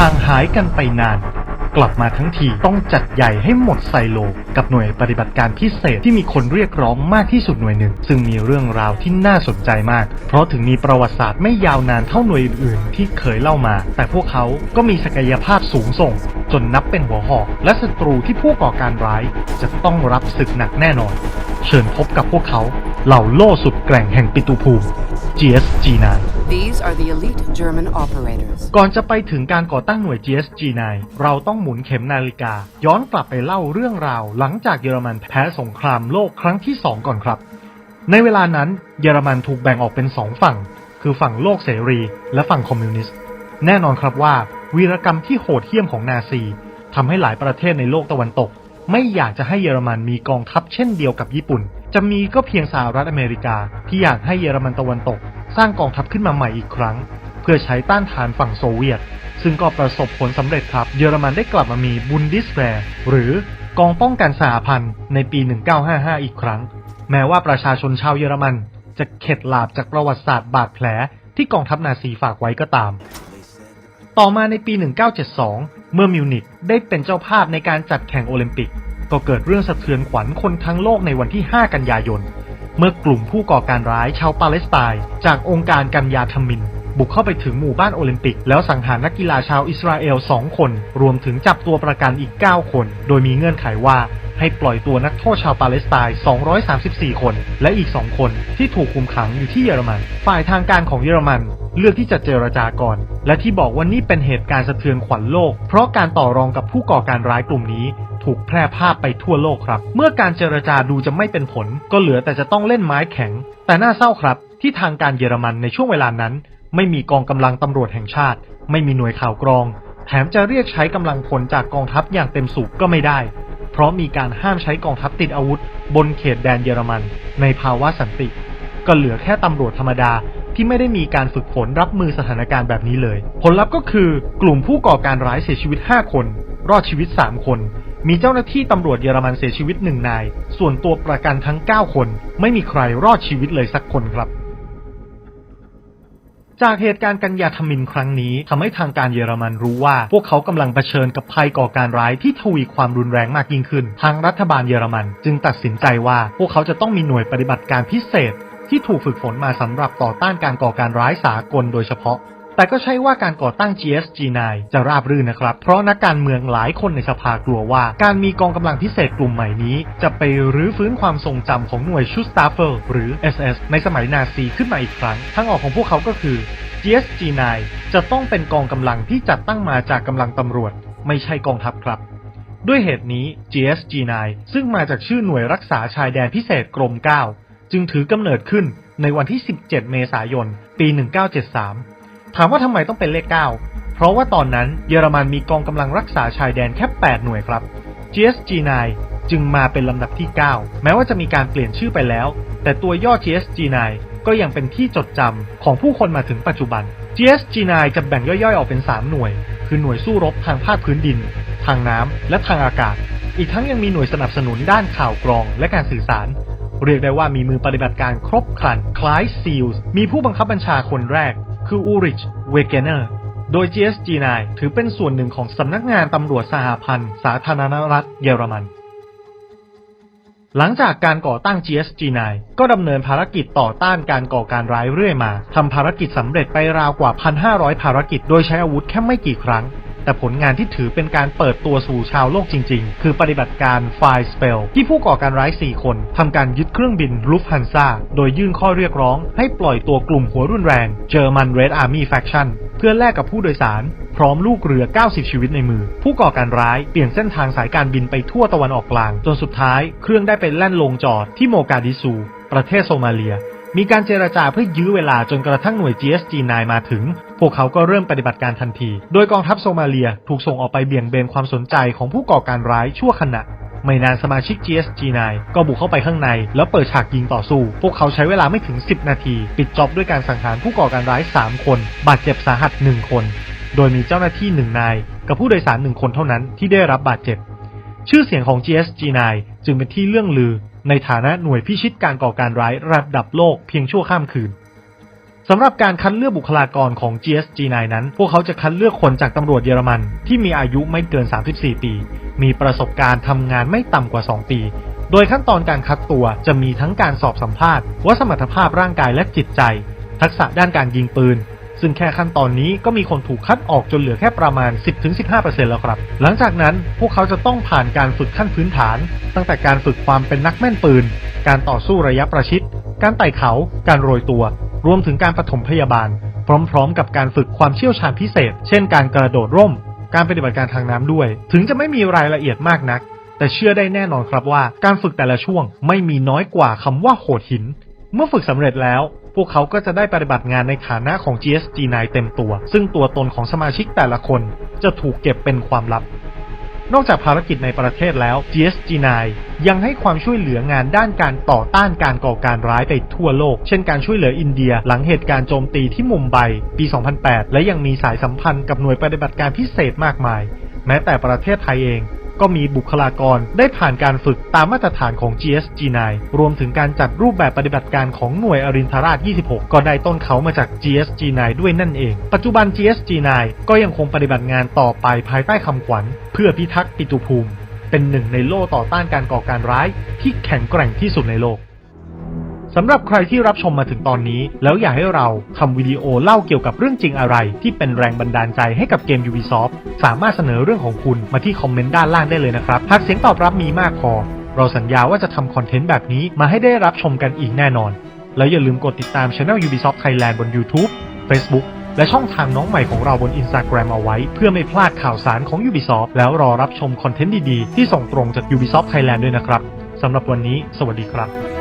ห่างหายกันไปนาน กลับมาทั้งทีต้องจัดใหญ่ให้หมดไซโล กับหน่วยปฏิบัติการพิเศษที่มีคนเรียกร้องมากที่สุดหน่วยหนึ่ง ซึ่งมีเรื่องราวที่น่าสนใจมาก เพราะถึงมีประวัติศาสตร์ไม่ยาวนานเท่าหน่วยอื่นๆ ที่เคยเล่ามา แต่พวกเขาก็มีศักยภาพสูงส่ง จนนับเป็นหัวหอก และศัตรูที่ผู้ก่อการร้าย จะต้องรับศึกหนักแน่นอน เชิญพบกับพวกเขาเหล่าโล่สุดแกร่งแห่งปิตุภูมิ GSG9 These are the elite German operators. ก่อนจะไปถึงการก่อตั้งหน่วย GSG9 เราต้องหมุนเข็มนาฬิกา ย้อนกลับไปเล่าเรื่องราว หลังจากเยอรมันแพ้สงครามโลกครั้งที่ 2 ก่อนครับ ในเวลานั้นเยอรมันถูกแบ่งออกเป็นสองฝั่ง คือฝั่งโลกเสรีและฝั่งคอมมิวนิสต์ แน่นอนครับว่า วีรกรรมที่โหดเหี้ยมของนาซีทำให้หลายประเทศในโลกตะวันตก ไม่อยากจะให้เยอรมันมีกองทัพเช่นเดียวกับญี่ปุ่น จะมีก็เพียงสหรัฐอเมริกาที่อยากให้เยอรมันตะวันตก สร้างกองทัพขึ้นมาใหม่อีกครั้ง เพื่อใช้ต้านทานฝั่งโซเวียต ซึ่งก็ประสบผลสำเร็จครับ เยอรมันได้กลับมามีบุนดิสแ e ร์หรือกองป้องกันสหพันธ์ในปี 1955 อีกครั้ง แม้ว่าประชาชนชาวเยอรมัน จะเข็ดหลาบจากประวัติศาสตร์บาดแผลที่กองทัพนาซีฝากไว้ก็ตาม ต่อมาในปี 1972 เมื่อมิวนิกได้เป็นเจ้าภาพในการจัดแข่งโอลิมปิก ก็เกิดเรื่องสะเทือนขวัญคนทั้งโลกในวันที่ 5 กันยายน เมื่อกลุ่มผู้ก่อการร้ายชาวปาเลสไตน์จากองค์การกันยาธมิน บุกเข้าไปถึงหมู่บ้านโอลิมปิก แล้วสังหารนักกีฬาชาวอิสราเอล 2 คน รวมถึงจับตัวประกันอีก 9 คน โดยมีเงื่อนไขว่าให้ปล่อยตัวนักโทษชาวปาเลสไตน์ 234 คน และอีก 2 คนที่ถูกคุมขังอยู่ที่เยอรมัน ฝ่ายทางการของเยอรมันเลือกที่จะเจรจาก่อน และที่บอกว่านี่เป็นเหตุการณ์สะเทือนขวัญโลก เพราะการต่อรองกับผู้ก่อการร้ายกลุ่มนี้ ถูกแพร่ภาพไปทั่วโลกครับ เมื่อการเจรจาดูจะไม่เป็นผล ก็เหลือแต่จะต้องเล่นไม้แข็ง แต่น่าเศร้าครับ ที่ทางการเยอรมันในช่วงเวลานั้น ไม่มีกองกำลังตำรวจแห่งชาติ ไม่มีหน่วยข่าวกรอง แถมจะเรียกใช้กำลังพลจากกองทัพอย่างเต็มสูบก็ไม่ได้ เพราะมีการห้ามใช้กองทัพติดอาวุธ บนเขตแดนเยอรมัน ในภาวะสันติ ก็เหลือแค่ตำรวจธรรมดาที่ไม่ได้มีการฝึกฝนรับมือสถานการณ์แบบนี้เลย ผลลัพธ์ก็คือกลุ่มผู้ก่อการร้ายเสียชีวิต 5 คน รอดชีวิต 3 คน มีเจ้าหน้าที่ตำรวจเยอรมันเสียชีวิต1นาย ส่วนตัวประกันทั้ง 9 คน ไม่มีใครรอดชีวิตเลยสักคนครับ จากเหตุการณ์กันยาธมินครั้งนี้ทำให้ทางการเยอรมันรู้ว่า พวกเขากำลังเผชิญกับภัยก่อการร้ายที่ทวีความรุนแรงมากยิ่งขึ้น ทางรัฐบาลเยอรมัน จึงตัดสินใจว่าพวกเขาจะต้องมีหน่วยปฏิบัติการพิเศษ ที่ถูกฝึกฝนมาสำหรับต่อต้านการก่อการร้ายสากลโดยเฉพาะ แต่ก็ใช่ว่าการก่อตั้ง GSG9 จะราบรื่นนะครับ เพราะนักการเมืองหลายคนในสภากลัวว่า การมีกองกำลังพิเศษกลุ่มใหม่นี้ จะไปรื้อฟื้นความทรงจำของหน่วยชุดสตาร์เฟลหรือ SS ในสมัยนาซีขึ้นมาอีกครั้ง ทางออกของพวกเขาก็คือ GSG9 จะต้องเป็นกองกำลังที่จัดตั้งมาจากกำลังตำรวจ ไม่ใช่กองทัพครับด้วยเหตุนี้ GSG9 ซึ่งมาจากชื่อหน่วยรักษาชายแดนพิเศษกรม 9 จึงถือกำเนิดขึ้นในวันที่ 17 เมษายน ปี 1973 ถามว่าทำไมต้องเป็นเลข 9 เพราะว่าตอนนั้นเยอรมันมีกองกำลังรักษาชายแดนแค่ 8 หน่วยครับ GSG9 จึงมาเป็นลำดับที่ 9 แม้ว่าจะมีการเปลี่ยนชื่อไปแล้ว แต่ตัวย่อ GSG9 ก็ยังเป็นที่จดจำของผู้คนมาถึงปัจจุบัน GSG9 จะแบ่งย่อยๆ ออกเป็น 3 หน่วย คือหน่วยสู้รบทางภาคพื้นดิน ทางน้ำและทางอากาศ อีกทั้งยังมีหน่วยสนับสนุนด้านข่าวกรองและการสื่อสาร เรียกได้ว่ามีมือปฏิบัติการครบครันคล้ายซีลส์มีผู้บังคับบัญชาคนแรก คืออูริช เวเกเนอร์ โดย GSG9 ถือเป็นส่วนหนึ่งของสำนักงานตำรวจสหพันธ์ สาธารณรัฐเยอรมัน หลังจากการก่อตั้ง GSG9 ก็ดำเนินภารกิจต่อต้านการก่อการร้ายเรื่อยมาทำภารกิจสำเร็จไปราวกว่า 1,500 ภารกิจ โดยใช้อาวุธแค่ไม่กี่ครั้ง แต่ผลงานที่ถือเป็นการเปิดตัวสู่ชาวโลกจริง ๆ คือปฏิบัติการ Fire Spell ที่ผู้ก่อการร้าย 4 คนทำการยึดเครื่องบิน Lufthansa โดยยื่นข้อเรียกร้อง ให้ปล่อยตัวกลุ่มหัวรุนแรง German Red Army Faction เพื่อแลกกับผู้โดยสาร พร้อมลูกเรือ 90 ชีวิตในมือ ผู้ก่อการร้ายเปลี่ยนเส้นทางสายการบินไปทั่วตะวันออกกลาง จนสุดท้ายเครื่องได้ไปแล่นลงจอดที่โมกาดิซู ประเทศโซมาเลีย มีการเจรจาเพื่อยื้อเวลาจนกระทั่งหน่วย GSG9 มาถึง พวกเขาก็เริ่มปฏิบัติการทันที โดยกองทัพโซมาเลียถูกส่งออกไปเบี่ยงเบนความสนใจของผู้ก่อการร้ายชั่วขณะไม่นานสมาชิก GSG9 ก็บุกเข้าไปข้างใน แล้วเปิดฉากยิงต่อสู้ พวกเขาใช้เวลาไม่ถึง 10 นาที ปิดจ็อบด้วยการสังหารผู้ก่อการร้าย 3 คน บาดเจ็บสาหัส 1 คน โดยมีเจ้าหน้าที่ 1 นาย กับผู้โดยสาร 1 คนเท่านั้นที่ได้รับบาดเจ็บ ชื่อเสียงของ GSG9 จึงเป็นที่เรื่องลือ ในฐานะหน่วยพิชิตการก่อการร้ายระดับโลกเพียงชั่วข้ามคืนสำหรับการคัดเลือกบุคลากรของ GSG9 นั้น พวกเขาจะคัดเลือกคนจากตำรวจเยอรมัน ที่มีอายุไม่เกิน 34 ปี มีประสบการณ์ทำงานไม่ต่ำกว่า 2 ปี โดยขั้นตอนการคัดตัวจะมีทั้งการสอบสัมภาษณ์ว่าสมรรถภาพร่างกายและจิตใจ ทักษะด้านการยิงปืน ซึ่งแค่ขั้นตอนนี้ก็มีคนถูกคัดออกจนเหลือแค่ประมาณ 10-15%แล้วครับ หลังจากนั้นพวกเขาจะต้องผ่านการฝึกขั้นพื้นฐาน ตั้งแต่การฝึกความเป็นนักแม่นปืน การต่อสู้ระยะประชิด การไต่เขา การโรยตัว รวมถึงการปฐมพยาบาล พร้อมๆ กับการฝึกความเชี่ยวชาญพิเศษ เช่น การกระโดดร่ม การปฏิบัติการทางน้ำด้วย ถึงจะไม่มีรายละเอียดมากนัก แต่เชื่อได้แน่นอนครับว่า การฝึกแต่ละช่วงไม่มีน้อยกว่าคำว่าโหดหิน เมื่อฝึกสำเร็จแล้ว พวกเขาก็จะได้ปฏิบัติงานในฐานะของ GSG9 เต็มตัว ซึ่งตัวตนของสมาชิกแต่ละคนจะถูกเก็บเป็นความลับ นอกจากภารกิจในประเทศแล้ว GSG9 ยังให้ความช่วยเหลืองานด้านการต่อต้านการก่อการร้ายไปทั่วโลก เช่นการช่วยเหลืออินเดียหลังเหตุการณ์โจมตีที่มุมไบปี 2008 และยังมีสายสัมพันธ์กับหน่วยปฏิบัติการพิเศษมากมาย แม้แต่ประเทศไทยเอง ก็มีบุคลากรได้ผ่านการฝึกตามมาตรฐานของ GSG9 รวมถึงการจัดรูปแบบปฏิบัติการของหน่วยอรินทราช 26 ก็ได้ต้นเขามาจาก GSG9 ด้วยนั่นเอง ปัจจุบัน GSG9 ก็ยังคงปฏิบัติงานต่อไปภายใต้คำขวัญ เพื่อพิทักษ์ปิตุภูมิ เป็นหนึ่งในโล่ต่อต้านการก่อการร้ายที่แข็งแกร่งที่สุดในโลก สำหรับใครที่รับชมมาถึงตอนนี้ แล้วอยากให้เราทำวิดีโอเล่าเกี่ยวกับเรื่องจริงอะไร ที่เป็นแรงบันดาลใจให้กับเกม Ubisoft สามารถเสนอเรื่องของคุณมาที่คอมเมนต์ด้านล่างได้เลยนะครับ หากเสียงตอบรับมีมากพอ เราสัญญาว่าจะทำคอนเทนต์แบบนี้มาให้ได้รับชมกันอีกแน่นอน แล้วอย่าลืมกดติดตามช anel Ubisoft Thailand บน YouTube Facebook และช่องทางน้องใหม่ของเราบน Instagram เอาไว้ เพื่อไม่พลาดข่าวสารของ Ubisoft แล้วรอรับชมคอนเทนต์ดีๆ ที่ส่งตรงจาก Ubisoft Thailand ด้วยนะครับสำหรับวันนี้ สวัสดีครับ